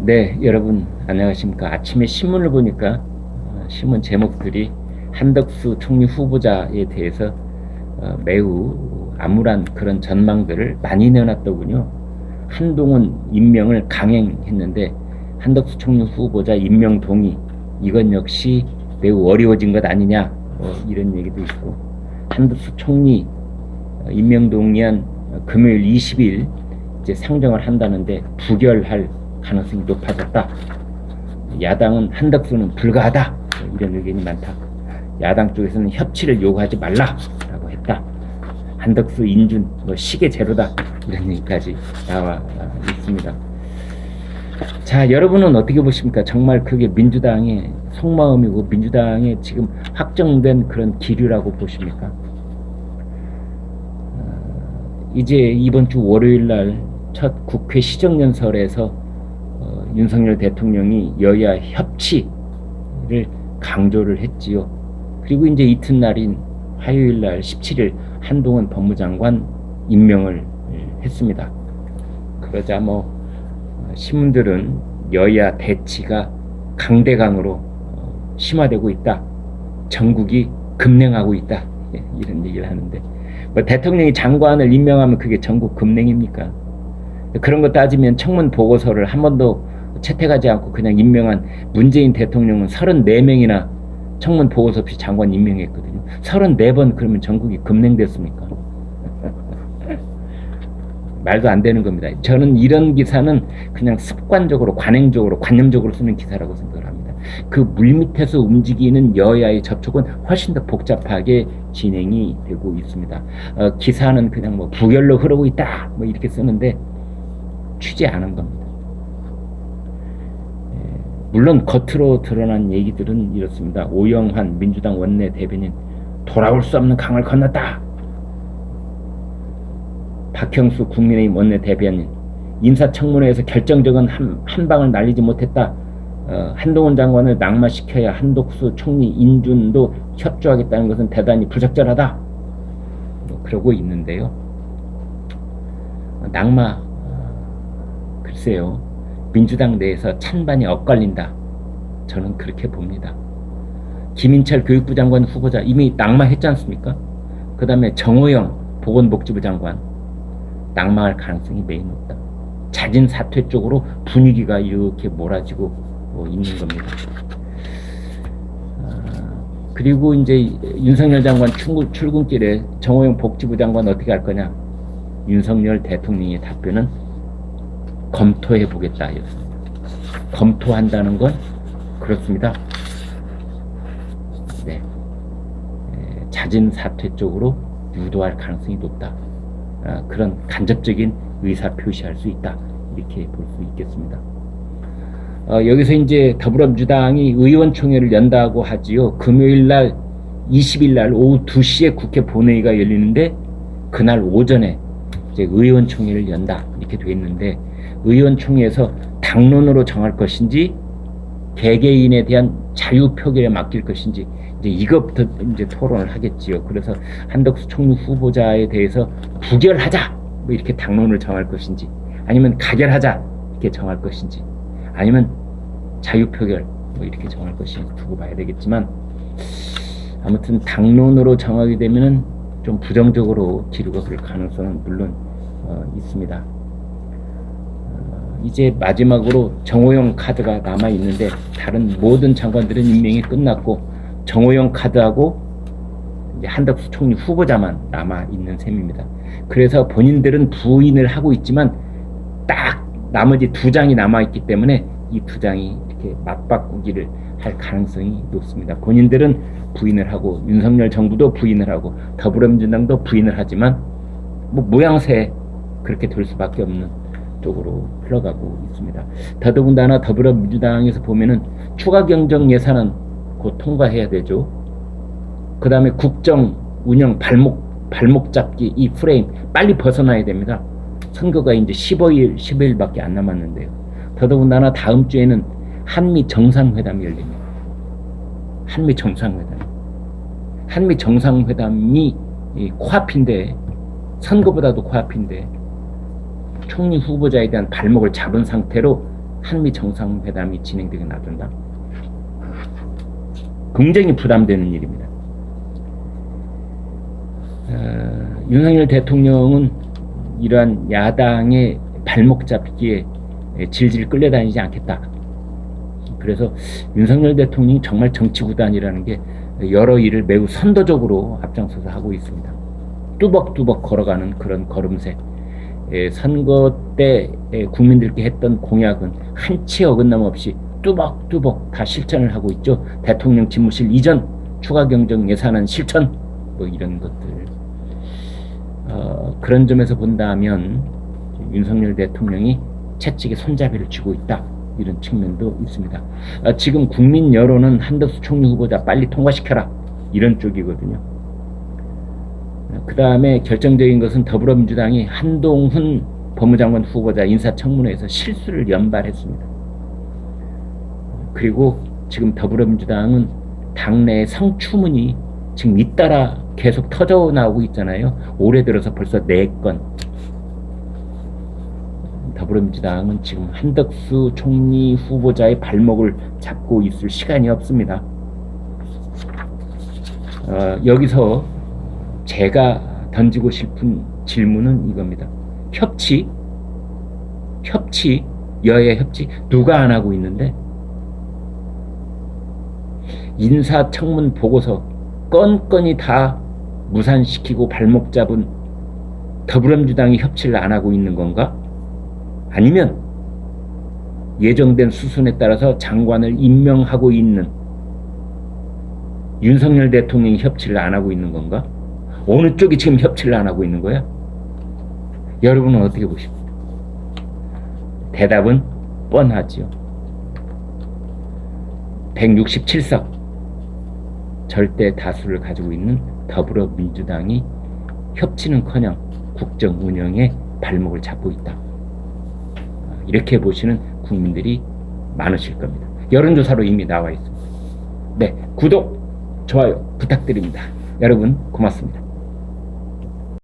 네, 여러분 안녕하십니까? 아침에 신문을 보니까 어, 신문 제목들이 한덕수 총리 후보자에 대해서 어, 매우 암울한 그런 전망들을 많이 내놨더군요. 한동훈 임명을 강행했는데 한덕수 총리 후보자 임명 동의 이건 역시 매우 어려워진 것 아니냐 뭐 이런 얘기도 있고 한덕수 총리 어, 임명 동의안 어, 금요일 20일 이제 상정을 한다는데 부결할 가능성이 높아졌다. 야당은 한덕수는 불가하다. 이런 의견이 많다. 야당 쪽에서는 협치를 요구하지 말라라고 했다. 한덕수 인준 뭐 시계 제로다 이런 얘기까지 나와 있습니다. 자 여러분은 어떻게 보십니까? 정말 그게 민주당의 속마음이고 민주당의 지금 확정된 그런 기류라고 보십니까? 어, 이제 이번 주 월요일 날 첫 국회 시정연설에서 어, 윤석열 대통령이 여야 협치를 강조를 했지요. 그리고 이제 이튿날인 화요일 날 17일 한동훈 법무장관 임명을 했습니다. 그러자 뭐 어, 신문들은 여야 대치가 강대강으로 어, 심화되고 있다. 전국이 급냉하고 있다. 예, 이런 얘기를 하는데 뭐 대통령이 장관을 임명하면 그게 전국 급냉입니까? 그런 거 따지면 청문 보고서를 한 번도 채택하지 않고 그냥 임명한 문재인 대통령은 34명이나 청문 보고서 없이 장관 임명했거든요. 34번 그러면 전국이 급냉됐습니까? 말도 안 되는 겁니다. 저는 이런 기사는 그냥 습관적으로, 관행적으로, 관념적으로 쓰는 기사라고 생각을 합니다. 그 물밑에서 움직이는 여야의 접촉은 훨씬 더 복잡하게 진행이 되고 있습니다. 어, 기사는 그냥 뭐 부결로 흐르고 있다, 뭐 이렇게 쓰는데 취재 않은 겁니다. 예, 물론 겉으로 드러난 얘기들은 이렇습니다. 오영환 민주당 원내 대변인 돌아올 수 없는 강을 건넜다. 박형수 국민의힘 원내 대변인 인사청문회에서 결정적인 한, 한 방을 날리지 못했다. 어, 한동훈 장관을 낙마시켜야 한독수 총리 인준도 협조하겠다는 것은 대단히 부적절하다. 뭐 그러고 있는데요. 어, 낙마 어, 글쎄요. 민주당 내에서 찬반이 엇갈린다. 저는 그렇게 봅니다. 김인철 교육부 장관 후보자 이미 낙마했지 않습니까? 그 다음에 정호영 보건복지부 장관 낙마할 가능성이 매우 높다. 자진 사퇴 쪽으로 분위기가 이렇게 몰아지고 뭐 있는 겁니다. 아, 그리고 이제 윤석열 장관 출근, 출근길에 정호영 복지부 장관 어떻게 할 거냐? 윤석열 대통령의 답변은 검토해 보겠다였습니다. 검토한다는 건 그렇습니다. 네. 에, 자진 사퇴 쪽으로 유도할 가능성이 높다. 아, 그런 간접적인 의사 표시할 수 있다. 이렇게 볼 수 있겠습니다. 어, 여기서 이제 더불어민주당이 의원총회를 연다고 하지요. 금요일 날 20일 날 오후 2시에 국회 본회의가 열리는데 그날 오전에 이제 의원총회를 연다. 이렇게 돼 있는데 의원총회에서 당론으로 정할 것인지 개개인에 대한 자유 표결에 맡길 것인지 이제 이것부터 이제 토론을 하겠지요. 그래서 한덕수 총리 후보자에 대해서 부결하자. 뭐 이렇게 당론을 정할 것인지 아니면 가결하자. 이렇게 정할 것인지 아니면 자유 표결 뭐 이렇게 정할 것인지 두고 봐야 되겠지만 아무튼 당론으로 정하게 되면은 좀 부정적으로 기류가 그럴 가능성은 물론 어, 있습니다. 어, 이제 마지막으로 정호영 카드가 남아 있는데 다른 모든 장관들은 임명이 끝났고 정호영 카드하고 한덕수 총리 후보자만 남아 있는 셈입니다. 그래서 본인들은 부인을 하고 있지만 딱 나머지 두 장이 남아 있기 때문에 이 두 장이 이렇게 맞바꾸기를 할 가능성이 높습니다. 본인들은 부인을 하고 윤석열 정부도 부인을 하고 더불어민주당도 부인을 하지만 뭐 모양새 그렇게 될 수밖에 없는 쪽으로 흘러가고 있습니다. 더더군다나 더불어민주당에서 보면은 추가 경정 예산은 곧 통과해야 되죠. 그 다음에 국정 운영 발목 발목 잡기 이 프레임 빨리 벗어나야 됩니다. 선거가 이제 15일 15일밖에 안 남았는데요. 더더군다나 다음 주에는 한미 정상회담이 열립니다. 한미 정상회담. 한미 정상회담이 이 코앞인데 선거보다도 코앞인데 총리 후보자에 대한 발목을 잡은 상태로 한미 정상회담이 진행되게 놔둔다. 굉장히 부담되는 일입니다. 어, 윤석열 대통령은 이러한 야당의 발목 잡기에 질질 끌려다니지 않겠다. 그래서 윤석열 대통령이 정말 정치 구단이라는 게 여러 일을 매우 선도적으로 앞장서서 하고 있습니다. 뚜벅뚜벅 걸어가는 그런 걸음새. 에, 선거 때 에, 국민들께 했던 공약은 한치 어긋남 없이 뚜벅뚜벅 다 실천을 하고 있죠. 대통령 집무실 이전 추가 경정 예산안 실천 뭐 이런 것들. 어, 그런 점에서 본다면 윤석열 대통령이 채찍에 손잡이를 쥐고 있다. 이런 측면도 있습니다. 아, 지금 국민 여론은 한덕수 총리 후보자 빨리 통과시켜라. 이런 쪽이거든요. 그 다음에 결정적인 것은 더불어민주당이 한동훈 법무장관 후보자 인사청문회에서 실수를 연발했습니다. 그리고 지금 더불어민주당은 당내 성추문이 지금 잇따라 계속 터져 나오고 있잖아요. 올해 들어서 벌써 4건. 더불어민주당은 지금 한덕수 총리 후보자의 발목을 잡고 있을 시간이 없습니다. 어, 여기서 제가 던지고 싶은 질문은 이겁니다. 협치, 협치, 여야 협치 누가 안 하고 있는데 인사청문 보고서 건건이 다 무산시키고 발목 잡은 더불어민주당이 협치를 안 하고 있는 건가? 아니면 예정된 수순에 따라서 장관을 임명하고 있는 윤석열 대통령이 협치를 안 하고 있는 건가? 어느 쪽이 지금 협치를 안 하고 있는 거야? 여러분은 어떻게 보십니까? 대답은 뻔하지요. 167석 절대 다수를 가지고 있는 더불어민주당이 협치는커녕 국정 운영에 발목을 잡고 있다. 이렇게 보시는 국민들이 많으실 겁니다. 여론조사로 이미 나와 있습니다. 네, 구독, 좋아요 부탁드립니다. 여러분 고맙습니다.